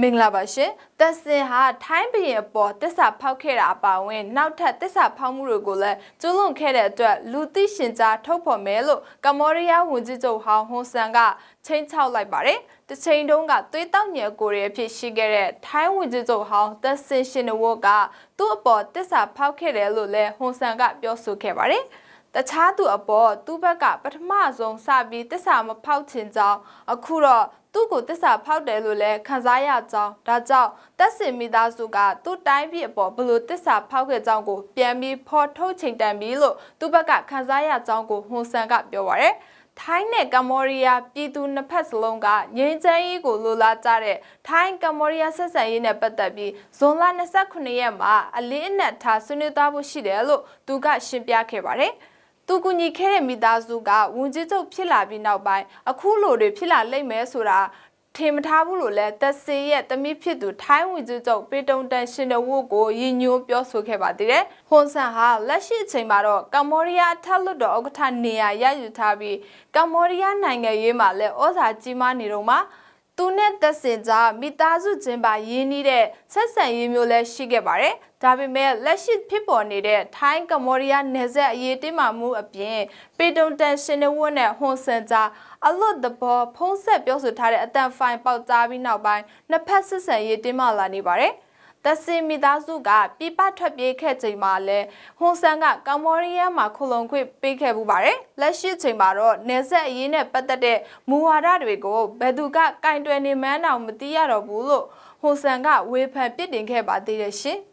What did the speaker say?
မင်္ဂလာပါရှင်တက်စင်ဟာထိုင်းဘရင်အပေါ်တစ္ဆာဖောက်ခဲ့တာအပါအဝင်နောက်ထပ်တစ္ဆာဖောက်မှုတွေကိုလည်းကျူးလွန်ခဲ့တဲ့အတွက်လူသိရှင်ကြားထုတ်ဖော်မယ်လို့ကမ္ဘောဒီးယားဝန်ကြီးချုပ်ဟောင်းဟွန်ဆန်ကချိန်ချောက်လိုက်ပါတယ်တစ်ချိန်တုန်းကသွေးတောက်ညက်ကိုရီအဖြစ်ရှိခဲ့တဲ့ထိုင်းဝန်ကြီးချုပ်ဟောင်းတက်စင်ရှင်နဝတ်ကသူ့အပေါ်တစ္ဆာဖောက်ခဲ့တယ်လို့လည်းဟွန်ဆန်ကပြောဆိုခဲ့ပါတယ်တခြားသူအပေါ်သူ့ဘက်ကပထမဆုံးစပြီးတစ္ဆာမဖောက်ချင်ကြောင်းအခုတော့ သူ့ကိုတစ္ဆာဖောက်တယ်လို့လည်းခံစားရကြောင်းဒါကြောင့်တက်စင်မိသားစုကသူ့တိုင်းပြည်အပေါ်ဘလို့တစ္ဆာဖောက်ခဲ့ကြောင်းကိုပြန်ပြီးဖော်ထုတ်ချိန်တန်ပြီလို့သူ့ဘက်ကခံစားရကြောင်းကိုဟွန်ဆန်ကပြောပါရယ်ထိုင်းနဲ့ကမ္ဘောဒီးယားပြည်သူနှစ်ဖက်စလုံးကငြိမ်းချမ်းရေးကိုလိုလားကြတဲ့ထိုင်းကမ္ဘောဒီးယားဆက်ဆံရေးနဲ့ပတ်သက်ပြီးဇွန်လ29ရက်မှာအလေးအနက်ထားဆွေးနွေးသွားဖို့ရှိတယ်လို့သူကရှင်းပြခဲ့ပါတယ်။ သူကူညီခဲ့တဲ့မိသားစုကဝန်ကြီးချုပ်ဖြစ်လာပြီးနောက်ပိုင်းအခုလိုတွေဖြစ်လာလိမ့်မယ်ဆိုတာထင်မထားဘူးလို့လဲသက်စေရဲ့တမိဖြစ်သူထိုင်းဝန်ကြီးချုပ်ပေတုံတန်ရှင်တော်ဝတ်ကိုရည်ညွှန်းပြောဆိုခဲ့ပါသေးတယ်။ဟွန်ဆန်ဟာလက်ရှိအချိန်မှာတော့ကမ္ဘောဒီးယားထက်လွတ်တော်ဥက္ကဋ္ဌနေရာရယူထားပြီးကမ္ဘောဒီးယားနိုင်ငံရေးမှာလည်းဩဇာကြီးမားနေတော့မှာ သူနဲ့သက်စင်ကြားမိသားစုချင်းပါရင်းနှီးတဲ့ဆက်ဆံရေးမျိုးလည်းရှိခဲ့ပါတယ်။ဒါပေမဲ့လက်ရှိဖြစ်ပေါ်နေတဲ့ထိုင်းကမ္ဘောဒီးယားနယ်စပ်အရေးတင်းမာမှုအပြင်ပေတုံတန်ရှင်နဝတ်နဲ့ဟွန်ဆန်ကြားအလွတ်တဘောဖုံးဆက်ပြောဆိုထားတဲ့အတန်ဖိုင်ပေါက်ကြားပြီးနောက်ပိုင်းနှစ်ဖက်ဆက်ဆံရေးတင်းမာလာနေပါတယ်။ သက်စင်မိသားစုကပြပထွက်ပြေးခဲ့ချိန်မှာလဲဟွန်ဆန်ကကမ္ဘောဒီးယားမှာခုလုံခွင့်ပေးခဲ့မှုပါတယ်လက်ရှိချိန်မှာတော့နေဆက်အရေးနဲ့ပတ်သက်တဲ့မူဝါဒတွေကိုဘယ်သူကကင်တွယ်နေမှန်းတော့မသိရတော့ဘူးလို့ဟွန်ဆန်ကဝေဖန်ပြစ်တင်ခဲ့ပါသေးတယ်ရှင်။